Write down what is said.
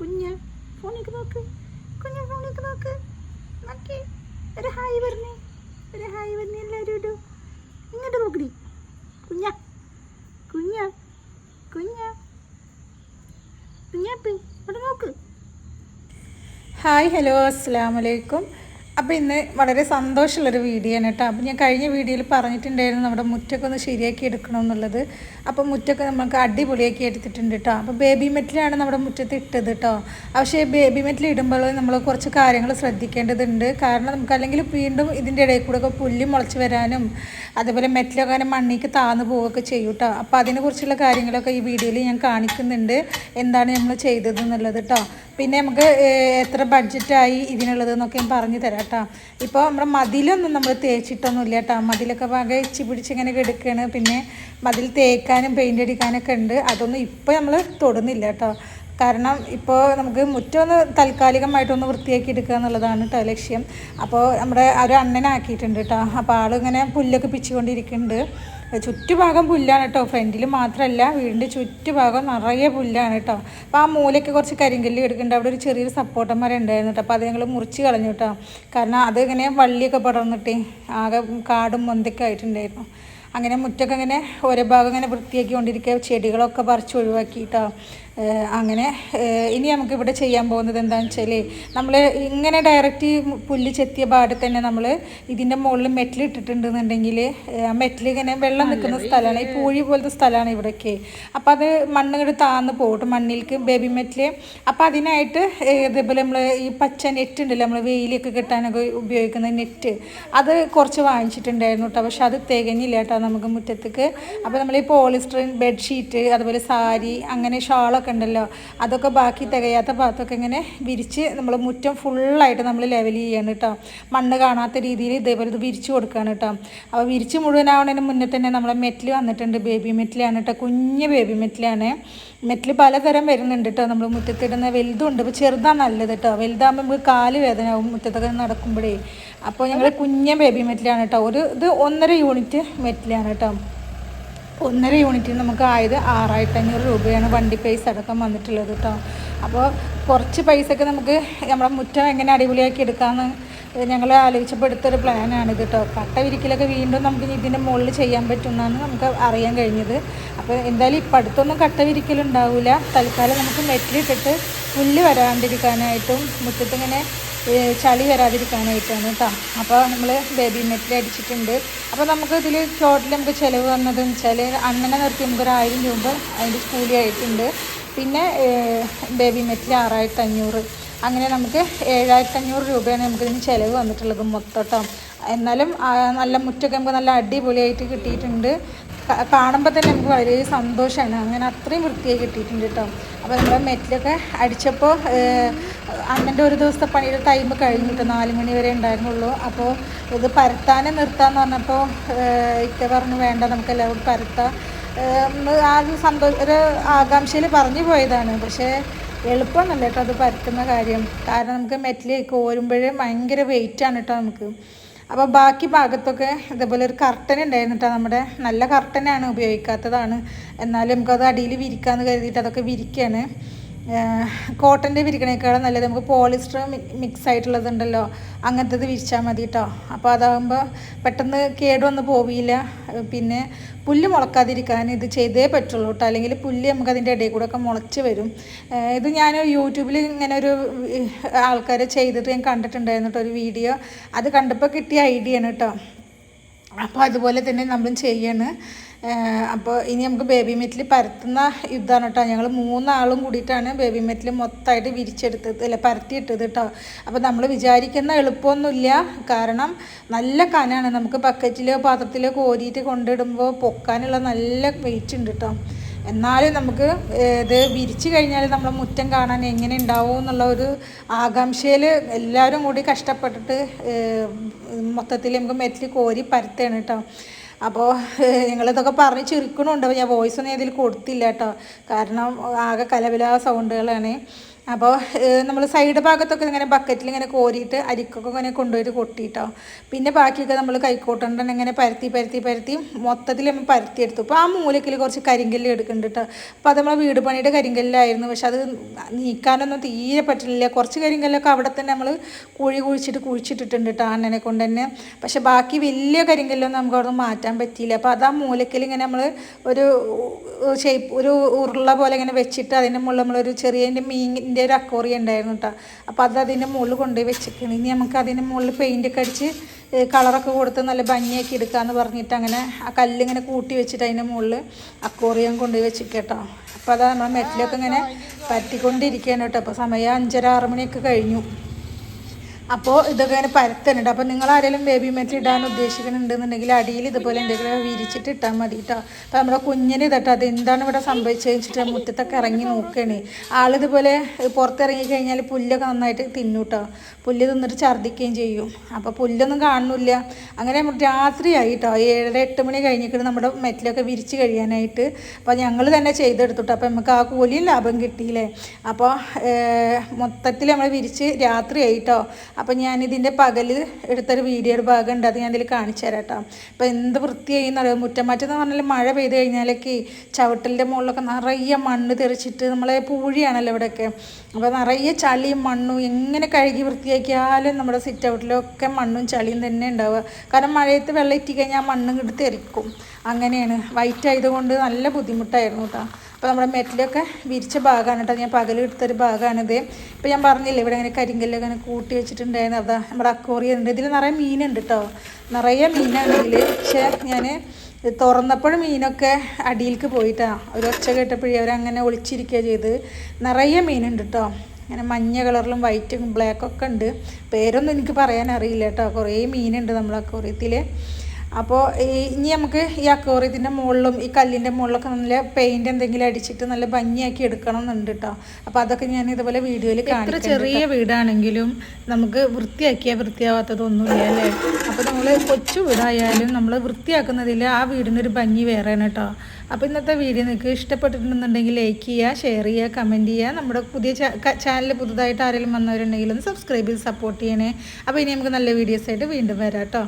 കുഞ്ഞ് ഫോണിലേക്ക് നോക്ക്. കുഞ്ഞ് ഫോണിലേക്ക് നോക്ക്. നോക്കി. ഒരു ഹായ് പറഞ്ഞേ. ഒരു ഹായ് പറഞ്ഞേ എല്ലാവരും ഇടൂ. ഇങ്ങോട്ട് നോക്കടി കുഞ്ഞ. കുഞ്ഞ. കുഞ്ഞ. കുഞ്ഞാപ്പി ഇവിടെ നോക്ക്. ഹായ് ഹലോ അസ്സാം വലൈക്കും അപ്പോൾ ഇന്ന് വളരെ സന്തോഷമുള്ളൊരു വീഡിയോ ആണ് കേട്ടോ. അപ്പോൾ ഞാൻ കഴിഞ്ഞ വീഡിയോയിൽ പറഞ്ഞിട്ടുണ്ടായിരുന്നു നമ്മുടെ മുറ്റൊക്കെ ഒന്ന് ശരിയാക്കി എടുക്കണം എന്നുള്ളത്. അപ്പോൾ മുറ്റൊക്കെ നമുക്ക് അടിപൊളിയാക്കി എടുത്തിട്ടുണ്ട് കേട്ടോ. അപ്പോൾ ബേബി മെറ്റിലാണ് നമ്മുടെ മുറ്റത്ത് ഇട്ടത് കേട്ടോ. പക്ഷേ ബേബി മെറ്റിൽ ഇടുമ്പോൾ നമ്മൾ കുറച്ച് കാര്യങ്ങൾ ശ്രദ്ധിക്കേണ്ടതുണ്ട്. കാരണം നമുക്ക് അല്ലെങ്കിൽ വീണ്ടും ഇതിന്റെ ഇടയിൽ കൂടെ ഒക്കെ പുല്ല് മുളച്ച് വരാനും അതേപോലെ മെറ്റിലൊക്കെ അങ്ങനെ മണ്ണിക്ക് താന്ന് പോവുകയൊക്കെ ചെയ്യും കേട്ടോ. അപ്പോൾ അതിനെക്കുറിച്ചുള്ള കാര്യങ്ങളൊക്കെ ഈ വീഡിയോയിൽ ഞാൻ കാണിക്കുന്നുണ്ട്. എന്താണ് നമ്മൾ ചെയ്തത് എന്നുള്ളത് കേട്ടോ. പിന്നെ നമുക്ക് എത്ര ബഡ്ജറ്റായി ഇതിനുള്ളത് എന്നൊക്കെ ഞാൻ പറഞ്ഞു തരാം കേട്ടോ. ഇപ്പോൾ നമ്മുടെ മതിലൊന്നും നമ്മൾ തേച്ചിട്ടൊന്നുമില്ല കേട്ടോ. മതിലൊക്കെ പാകെ ഇച്ചി പിടിച്ച് ഇങ്ങനെ കിടക്കുകയാണ് പിന്നെ മതിൽ തേക്കാനും പെയിന്റ് അടിക്കാനൊക്കെ ഉണ്ട്. അതൊന്നും ഇപ്പോൾ നമ്മൾ തൊടുന്നില്ല കേട്ടോ. കാരണം ഇപ്പോൾ നമുക്ക് മുറ്റം ഒന്ന് താൽക്കാലികമായിട്ടൊന്ന് വൃത്തിയാക്കി എടുക്കുക എന്നുള്ളതാണ് കേട്ടോ ലക്ഷ്യം. അപ്പോൾ നമ്മുടെ ഒരു അണ്ണനാക്കിയിട്ടുണ്ട് കേട്ടോ. അപ്പോൾ ആളിങ്ങനെ പുല്ലൊക്കെ പിച്ചുകൊണ്ടിരിക്കുന്നുണ്ട് ചുറ്റുഭാഗം പുല്ലാണ് കേട്ടോ. ഫ്രണ്ടിൽ മാത്രമല്ല വീടിന്റെ ചുറ്റുഭാഗം നിറയെ പുല്ലാണ് കേട്ടോ. അപ്പോൾ ആ മൂലയ്ക്ക് കുറച്ച് കരിങ്കല്ല് എടുക്കുന്നുണ്ട്. അവിടെ ഒരു ചെറിയൊരു സപ്പോർട്ടൻ മരം ഉണ്ടായിരുന്നു കേട്ടോ. അപ്പോൾ അത് ഞങ്ങൾ മുറിച്ച് കളഞ്ഞു കേട്ടോ. കാരണം അത് ഇങ്ങനെ വള്ളിയൊക്കെ പടർന്നിട്ട് ആകെ കാടും മൊന്തൊക്കെ ആയിട്ടുണ്ടായിരുന്നു. അങ്ങനെ മുറ്റൊക്കെ ഇങ്ങനെ ഓരോ ഭാഗം ഇങ്ങനെ വൃത്തിയാക്കി കൊണ്ടിരിക്കുക ചെടികളൊക്കെ പറിച്ച് ഒഴിവാക്കിയിട്ടോ അങ്ങനെ ഇനി നമുക്ക് ഇവിടെ ചെയ്യാൻ പോകുന്നത് എന്താണെന്ന് വെച്ചാൽ നമ്മൾ ഇങ്ങനെ ഡയറക്റ്റ് പുല്ല് ചെത്തിയ പാടെ തന്നെ നമ്മൾ ഇതിന്റെ മുകളിൽ മെറ്റൽ ഇട്ടിട്ടുണ്ടെന്നുണ്ടെങ്കിൽ ആ മെറ്റൽ ഇങ്ങനെ വെള്ളം നിൽക്കുന്ന സ്ഥലമാണ്. ഈ പൂഴി പോലത്തെ സ്ഥലമാണ് ഇവിടെയൊക്കെ. അപ്പോൾ അത് മണ്ണ് ഇങ്ങോട്ട് താന്ന് പോകട്ടെ മണ്ണിലേക്ക് ബേബി മെറ്റൽ അപ്പോൾ അതിനായിട്ട് ഇതേപോലെ നമ്മൾ ഈ പച്ച നെറ്റ് ഉണ്ടല്ലോ നമ്മൾ വെയിലൊക്കെ കിട്ടാനൊക്കെ ഉപയോഗിക്കുന്ന നെറ്റ് അത് കുറച്ച് വാങ്ങിച്ചിട്ടുണ്ടായിരുന്നു കേട്ടോ. പക്ഷെ അത് തികഞ്ഞില്ല കേട്ടോ നമുക്ക് മുറ്റത്തേക്ക്. അപ്പോൾ നമ്മൾ ഈ പോളിസ്റ്ററിൻ ബെഡ്ഷീറ്റ് അതുപോലെ സാരി അങ്ങനെ ഷാളൊക്കെ ഉണ്ടല്ലോ. അതൊക്കെ ബാക്കി തികയാത്ത ഭാഗത്തൊക്കെ ഇങ്ങനെ വിരിച്ച് നമ്മൾ മുറ്റം ഫുള്ളായിട്ട് നമ്മൾ ലെവൽ ചെയ്യണം കേട്ടോ മണ്ണ് കാണാത്ത രീതിയിൽ ഇതേപോലെ ഇത് വിരിച്ച് കൊടുക്കുകയാണ് കേട്ടോ അപ്പോൾ വിരിച്ച് മുഴുവനാവണതിന് മുന്നേ തന്നെ നമ്മളെ മെറ്റിൽ വന്നിട്ടുണ്ട്. ബേബി മെറ്റിലാണ് കേട്ടോ കുഞ്ഞ് ബേബി മെറ്റിലാണ് മെറ്റിൽ പലതരം വരുന്നുണ്ട് കേട്ടോ നമ്മൾ മുറ്റത്തിടുന്ന വലുതുണ്ട്. ഇപ്പോൾ ചെറുതാണ് നല്ലത് കേട്ടോ വലുതാകുമ്പോൾ നമുക്ക് കാൽ വേദന ആവും. മുറ്റത്തൊക്കെ നടക്കുമ്പോഴേ. അപ്പോൾ ഞങ്ങൾ കുഞ്ഞ ബേബി മെറ്റിലാണ് കേട്ടോ ഒരു ഇത് ഒന്നര യൂണിറ്റ് മെറ്റിലാണ് കേട്ടോ ഒന്നര യൂണിറ്റിന് നമുക്ക് ആയത് ആറായിരത്തി അഞ്ഞൂറ് രൂപയാണ് വണ്ടി പൈസ അടക്കം വന്നിട്ടുള്ളത് കേട്ടോ അപ്പോൾ കുറച്ച് പൈസയൊക്കെ നമുക്ക് നമ്മുടെ മുറ്റം എങ്ങനെ അടിപൊളിയാക്കി എടുക്കാമെന്ന് ഞങ്ങൾ ആലോചിച്ചപ്പോൾ എടുത്തൊരു പ്ലാനാണിത് കേട്ടോ കട്ട വിരിക്കലൊക്കെ വീണ്ടും നമുക്ക് ഇതിന്റെ മുകളിൽ ചെയ്യാൻ പറ്റുമെന്നാണ് നമുക്ക് അറിയാൻ കഴിഞ്ഞത്. അപ്പോൾ എന്തായാലും ഇപ്പം അടുത്തൊന്നും കട്ട വിരിക്കലുണ്ടാവില്ല തൽക്കാലം നമുക്ക് മെറ്റിലിട്ടിട്ട് പുല്ല് വരാണ്ടിരിക്കാനായിട്ടും മുറ്റത്തിങ്ങനെ ചളി വരാതിരിക്കാനായിട്ടാണ് കേട്ടോ. അപ്പോൾ നമ്മൾ ബേബി നെറ്റിൽ അടിച്ചിട്ടുണ്ട്. അപ്പോൾ നമുക്ക് ഇതിൽ ടോട്ടൽ നമുക്ക് ചിലവ് വന്നതെന്ന് വെച്ചാൽ അണ്ണനെ നിർത്തി നമുക്ക് ഒരു ആയിരം രൂപ അതിന്റെ സ്കൂളി ആയിട്ടുണ്ട്. പിന്നെ ബേബി നെറ്റിൽ ആറായിരത്തി അഞ്ഞൂറ്. അങ്ങനെ നമുക്ക് ഏഴായിരത്തി അഞ്ഞൂറ് രൂപയാണ് നമുക്ക് ഇതിന് ചിലവ് വന്നിട്ടുള്ളത് മൊത്തം എന്നാലും നല്ല മുറ്റൊക്കെ നമുക്ക് നല്ല അടിപൊളിയായിട്ട് കിട്ടിയിട്ടുണ്ട്. കാണുമ്പോൾ തന്നെ നമുക്ക് വളരെ സന്തോഷമാണ് അങ്ങനെ അത്രയും വൃത്തിയായി കിട്ടിയിട്ടുണ്ട് കേട്ടോ അപ്പോൾ നമ്മുടെ മെറ്റിലൊക്കെ അടിച്ചപ്പോൾ അന്നന്റെ ഒരു ദിവസത്തെ പണിയുടെ ടൈം കഴിഞ്ഞിട്ട് നാല് മണി വരെ ഉണ്ടായിരുന്നുള്ളൂ. അപ്പോൾ ഇത് പരത്താനെ നിർത്താമെന്ന് പറഞ്ഞപ്പോൾ ഇക്ക പറഞ്ഞു വേണ്ട നമുക്ക് എല്ലാവരും പരത്താം ആ ഒരു സന്തോഷ ഒരു ആകാംക്ഷയിൽ പറഞ്ഞു പോയതാണ്. പക്ഷേ എളുപ്പമൊന്നുമല്ല കേട്ടോ അത് പരത്തുന്ന കാര്യം. കാരണം നമുക്ക് മെറ്റിലേക്ക് ഓരുമ്പോഴേ ഭയങ്കര വെയിറ്റാണ് കേട്ടോ നമുക്ക്. അപ്പോൾ ബാക്കി ഭാഗത്തൊക്കെ ഇതേപോലെ ഒരു കർട്ടൻ ഉണ്ടായിരുന്നു കേട്ടോ നമ്മുടെ നല്ല കർട്ടനാണ് ഉപയോഗിക്കാത്തതാണ്. എന്നാലും നമുക്കത് അടിയിൽ വിരിക്കാമെന്ന് കരുതിയിട്ട് അതൊക്കെ വിരിക്കുകയാണ് കോട്ടന്റെ വിരിക്കണേക്കാളും നല്ലത്. നമുക്ക് പോളിസ്റ്റർ മിക്സ് ആയിട്ടുള്ളതുണ്ടല്ലോ അങ്ങനത്തത് വിരിച്ചാൽ മതി കേട്ടോ അപ്പോൾ അതാകുമ്പോൾ പെട്ടെന്ന് കേടുവന്ന് പോവില്ല. പിന്നെ പുല്ല് മുളക്കാതിരിക്കാൻ ഇത് ചെയ്തേ പറ്റുള്ളൂ കേട്ടോ അല്ലെങ്കിൽ പുല്ല് നമുക്ക് അതിന്റെ ഇടയിൽ കൂടെ ഒക്കെ മുളച്ച് വരും. ഇത് ഞാൻ യൂട്യൂബിൽ ഇങ്ങനെ ഒരു ആൾക്കാരെ ചെയ്തിട്ട് ഞാൻ കണ്ടിട്ടുണ്ടായിരുന്നു കേട്ടോ ഒരു വീഡിയോ. അത് കണ്ടപ്പോൾ കിട്ടിയ ഐഡിയ ആണ് കേട്ടോ അപ്പോൾ അതുപോലെ തന്നെ നമ്മളും ചെയ്യാണ്. അപ്പോൾ ഇനി നമുക്ക് ബേബി മെറ്റിൽ പരത്തുന്ന യുദ്ധമാണ് കേട്ടോ. ഞങ്ങൾ മൂന്നാളും കൂടിയിട്ടാണ് ബേബി മെറ്റിൽ മൊത്തമായിട്ട് വിരിച്ചെടുത്തത് അല്ല പരത്തിയിട്ടത് കേട്ടോ. അപ്പോൾ നമ്മൾ വിചാരിക്കുന്ന എളുപ്പമൊന്നുമില്ല. കാരണം നല്ല കനാണ്. നമുക്ക് ബക്കറ്റിലോ പാത്രത്തിലോ കോരിയിട്ട് കൊണ്ടിടുമ്പോൾ പൊക്കാനുള്ള നല്ല വെയിറ്റ് ഉണ്ട് കേട്ടോ. എന്നാലും നമുക്ക് ഇത് വിരിച്ചു കഴിഞ്ഞാൽ നമ്മളെ മുറ്റം കാണാൻ എങ്ങനെ ഉണ്ടാവും എന്നുള്ള ഒരു ആകാംക്ഷയിൽ എല്ലാവരും കൂടി കഷ്ടപ്പെട്ടിട്ട് മൊത്തത്തിൽ നമുക്ക് മെറ്റിൽ കോരി പരത്താണ് കേട്ടോ. അപ്പോൾ ഞങ്ങളിതൊക്കെ പറഞ്ഞ് ചിരിക്കണുണ്ട് അപ്പോൾ ഞാൻ വോയിസ് ഒന്നും ഇതിൽ കൊടുത്തില്ല കേട്ടോ. കാരണം ആകെ കലവില സൗണ്ടുകളാണ് അപ്പോൾ നമ്മൾ സൈഡ് ഭാഗത്തൊക്കെ ഇങ്ങനെ ബക്കറ്റിൽ ഇങ്ങനെ കോരിയിട്ട് അരിക്കൊക്കെ ഇങ്ങനെ കൊണ്ടുപോയിട്ട് കൊട്ടിയിട്ടോ പിന്നെ ബാക്കിയൊക്കെ നമ്മൾ കൈക്കോട്ടണ്ട ഇങ്ങനെ പരത്തി പരത്തി പരത്തി മൊത്തത്തിൽ നമ്മൾ പരത്തിയെടുത്തു. അപ്പോൾ ആ മൂലക്കിൽ കുറച്ച് കരിങ്കല്ല് എടുക്കുന്നുണ്ട് അപ്പോൾ അത് നമ്മളെ വീട് പണിയുടെ കരിങ്കല്ലായിരുന്നു. പക്ഷെ അത് നീക്കാനൊന്നും തീരെ പറ്റില്ല. കുറച്ച് കരിങ്കല്ലൊക്കെ അവിടെ തന്നെ നമ്മൾ കുഴി കുഴിച്ചിട്ട് കുഴിച്ചിട്ടിട്ടുണ്ട് കേട്ടോ അണ്ണനെ കൊണ്ട് തന്നെ പക്ഷെ ബാക്കി വലിയ കരിങ്കല്ലൊന്നും നമുക്ക് അവിടെ മാറ്റാൻ പറ്റിയില്ല. അപ്പോൾ അത് ആ മൂലക്കിൽ ഇങ്ങനെ നമ്മൾ ഒരു ഷേപ്പ് ഒരു ഉരുള പോലെ ഇങ്ങനെ വെച്ചിട്ട് അതിന്റെ മുകളിൽ നമ്മളൊരു ചെറിയ മീനിന്റെ ഒരു അക്കോറി ഉണ്ടായിരുന്നു കേട്ടോ അപ്പോൾ അത് അതിന്റെ മുകളിൽ കൊണ്ടുപോയി വെച്ചിരിക്കണം. ഇനി നമുക്ക് അതിന്റെ മുകളിൽ പെയിന്റ് ഒക്കെ അടിച്ച് കളറൊക്കെ കൊടുത്ത് നല്ല ഭംഗിയാക്കി എടുക്കാമെന്ന് പറഞ്ഞിട്ട് അങ്ങനെ ആ കല്ലിങ്ങനെ കൂട്ടി വെച്ചിട്ട് അതിന്റെ മുകളിൽ അക്കോറിയം കൊണ്ടുപോയി കേട്ടോ അപ്പോൾ അതാ നമ്മൾ മെറ്റിലൊക്കെ ഇങ്ങനെ പറ്റിക്കൊണ്ടിരിക്കുകയാണ് കേട്ടോ അപ്പോൾ സമയം അഞ്ചര ആറ് മണിയൊക്കെ കഴിഞ്ഞു. അപ്പോൾ ഇതൊക്കെ ഇങ്ങനെ പരത്തുന്നുണ്ട് അപ്പോൾ നിങ്ങൾ ആരെങ്കിലും ബേബി മെറ്റ് ഇടാൻ ഉദ്ദേശിക്കുന്നുണ്ടെന്നുണ്ടെങ്കിൽ അടിയിൽ ഇതുപോലെ എന്തെങ്കിലും വിരിച്ചിട്ട് ഇട്ടാൽ മതി കേട്ടോ അപ്പോൾ നമ്മുടെ കുഞ്ഞിന് ഇതട്ടോ അത് എന്താണ് ഇവിടെ സംഭവിച്ചത് വെച്ചിട്ട് മുറ്റത്തൊക്കെ ഇറങ്ങി നോക്കുകയാണ് ആളിതുപോലെ പുറത്തിറങ്ങി കഴിഞ്ഞാൽ പുല്ലൊക്കെ നന്നായിട്ട് തിന്നു കേട്ടോ പുല്ല് തിന്നിട്ട് ഛർദ്ദിക്കുകയും ചെയ്യും. അപ്പോൾ പുല്ലൊന്നും കാണുന്നില്ല. അങ്ങനെ രാത്രിയായി കേട്ടോ ഏഴര എട്ട് മണി കഴിഞ്ഞിട്ട് നമ്മുടെ മെറ്റിലൊക്കെ വിരിച്ച് കഴിയാനായിട്ട്. അപ്പോൾ ഞങ്ങൾ തന്നെ ചെയ്തെടുത്തുട്ടോ അപ്പോൾ നമുക്ക് ആ കൂലിയും ലാഭം കിട്ടിയില്ലേ? അപ്പോൾ മൊത്തത്തിൽ നമ്മൾ വിരിച്ച് രാത്രിയായി കേട്ടോ അപ്പോൾ ഞാനിതിന്റെ പകൽ എടുത്തൊരു വീഡിയോയുടെ ഭാഗം ഉണ്ട് അത് ഞാനിതിൽ കാണിച്ചു തരാം കേട്ടോ. അപ്പോൾ എന്ത് വൃത്തിയായി എന്നറിയാം? മുറ്റമാറ്റെന്ന് പറഞ്ഞാൽ മഴ പെയ്ത് കഴിഞ്ഞാലൊക്കെ ചവിട്ടലിന്റെ മുകളിലൊക്കെ നിറയെ മണ്ണ് തെറിച്ചിട്ട് നമ്മളെ പൂഴിയാണല്ലോ ഇവിടെയൊക്കെ അപ്പോൾ നിറയെ ചളിയും മണ്ണും എങ്ങനെ കഴുകി വൃത്തിയാക്കിയാലും നമ്മുടെ സിറ്റ് ഔട്ടിലൊക്കെ മണ്ണും ചളിയും തന്നെ ഉണ്ടാവുക. കാരണം മഴയത്ത് വെള്ളം ഇറ്റി കഴിഞ്ഞാൽ മണ്ണും ഇങ്ങോട്ട് തെറിക്കും. അങ്ങനെയാണ്. വൈറ്റ് ആയതുകൊണ്ട് നല്ല ബുദ്ധിമുട്ടായിരുന്നു കേട്ടോ. അപ്പോൾ നമ്മുടെ മെറ്റിലൊക്കെ വിരിച്ച ഭാഗമാണ് കേട്ടോ. ഞാൻ പകലെടുത്തൊരു ഭാഗമാണിത് ഇപ്പോൾ ഞാൻ പറഞ്ഞില്ലേ ഇവിടെ അങ്ങനെ കരിങ്കല്ലൊക്കെ ഇങ്ങനെ കൂട്ടി വെച്ചിട്ടുണ്ടായിരുന്നു. അതാ നമ്മുടെ അക്കോറിയ ഉണ്ട്. ഇതിൽ നിറയെ മീനുണ്ട് കേട്ടോ. നിറയെ മീനാണ് പക്ഷേ ഞാൻ തുറന്നപ്പോഴും മീനൊക്കെ അടിയിലേക്ക് പോയിട്ടാണ് ഒരു ഒച്ച കേട്ടപ്പോഴേ അവരങ്ങനെ ഒളിച്ചിരിക്കുക ചെയ്ത്. നിറയെ മീനുണ്ട് കേട്ടോ. അങ്ങനെ മഞ്ഞ കളറിലും വൈറ്റും ബ്ലാക്കൊക്കെ ഉണ്ട്. പേരൊന്നും എനിക്ക് പറയാൻ അറിയില്ല കേട്ടോ. കുറേ മീനുണ്ട് നമ്മളെ അക്കോറിയത്തിൽ അപ്പോൾ ഇനി നമുക്ക് ഈ അക്കോറിയത്തിന്റെ മുകളിലും ഈ കല്ലിന്റെ മുകളിലൊക്കെ നല്ല പെയിന്റ് എന്തെങ്കിലും അടിച്ചിട്ട് നല്ല ഭംഗിയാക്കി എടുക്കണം എന്നുണ്ട് കേട്ടോ അപ്പോൾ അതൊക്കെ ഞാൻ ഇതുപോലെ വീഡിയോയിൽ എത്ര ചെറിയ വീടാണെങ്കിലും നമുക്ക് വൃത്തിയാക്കിയാൽ വൃത്തിയാവാത്തതൊന്നുമില്ല അല്ലേ? അപ്പോൾ നമ്മൾ കൊച്ചു വീടായാലും നമ്മൾ വൃത്തിയാക്കുന്നതിൽ ആ വീടിനൊരു ഭംഗി വേറെയാണ് കേട്ടോ അപ്പോൾ ഇന്നത്തെ വീഡിയോ നിങ്ങൾക്ക് ഇഷ്ടപ്പെട്ടിട്ടുണ്ടെന്നുണ്ടെങ്കിൽ ലൈക്ക് ചെയ്യുക ഷെയർ ചെയ്യുക കമന്റ് ചെയ്യുക. നമ്മുടെ പുതിയ ചാനൽ പുതുതായിട്ട് ആരെങ്കിലും വന്നവരുണ്ടെങ്കിലും സബ്സ്ക്രൈബ് ചെയ്ത് സപ്പോർട്ട് ചെയ്യണേ. അപ്പോൾ ഇനി നമുക്ക് നല്ല വീഡിയോസായിട്ട് വീണ്ടും വരാം കേട്ടോ